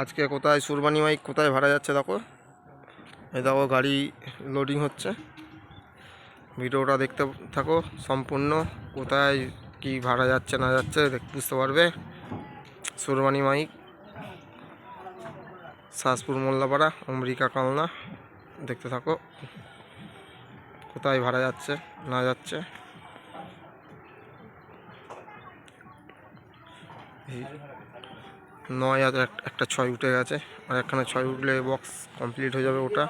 আজকে কোথায় সুরবানি মাইক কোথায় ভাড়া যাচ্ছে দেখো? এই দেখো গাড়ি লোডিং হচ্ছে। ভিডিওটা দেখতে থাকো সম্পূর্ণ, কোথায় কি ভাড়া যাচ্ছে না যাচ্ছে বুঝতে পারবে? সুরবানি মাইক, শাসপুর মোল্লাপাড়া অমরিকা কালনা, দেখতে থাকো। কোথায় ভাড়া যাচ্ছে না যাচ্ছে? এই নয় আর এক- একটা ছয় উঠে গেছে। আর একখানে ছয় উঠলে বক্স কমপ্লিট হয়ে যাবে ওটা।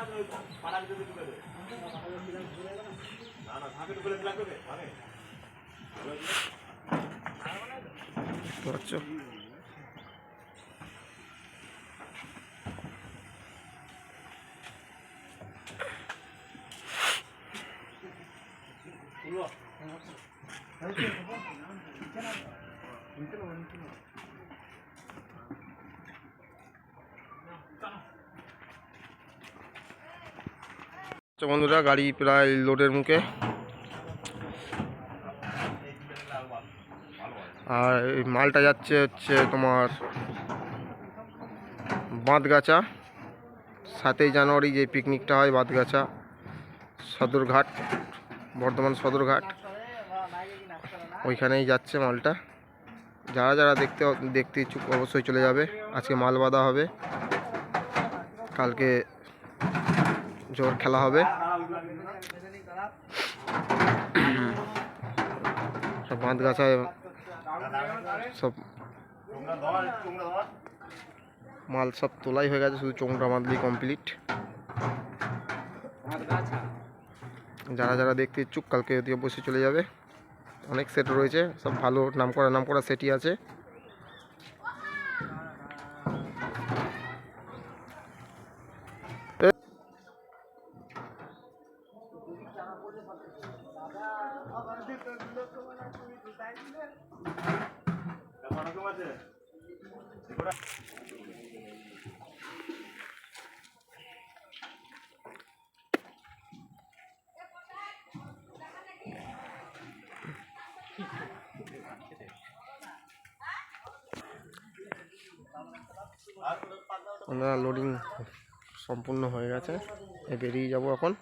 তো বন্ধুরা, গাড়ি প্রায় লোডের মুখে। আর মালটা যাচ্ছে হচ্ছে তোমার বাঁধগাছা। সাতই জানুয়ারি যে পিকনিকটা হয় বাঁধগাছা, সদরঘাট, বর্ধমান সদরঘাট। ওইখানেই যাচ্ছে মালটা। যারা যারা দেখতে দেখতে ইচ্ছুক অবশ্যই চলে যাবে। আজকে মাল বাঁধা হবে। কালকে জোর খেলা হবে। সব বাঁধ গাছায় সব মাল সব তোলাই হয়ে গেছে, শুধু চোংরা বাঁধলি কমপ্লিট যারা যারা দেখতে ইচ্ছুক, কালকে অতি অবশ্যই চলে যাবে। অনেক সেট রয়েছে, সব ভালো নাম করা নাম করা সেটই আছে। আমরা লোডিং সম্পূর্ণ হয়ে গেছে। বেরিয়ে যাব এখন।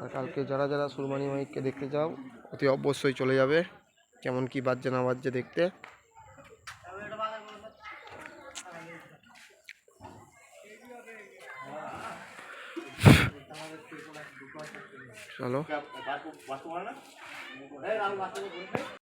আর কালকে যারা যারা সুরবানি মাইককে দেখতে চাও, অতি অবশ্যই চলে যাবে। কেমন কি বাজছে না বাজছে দেখতে। চলো।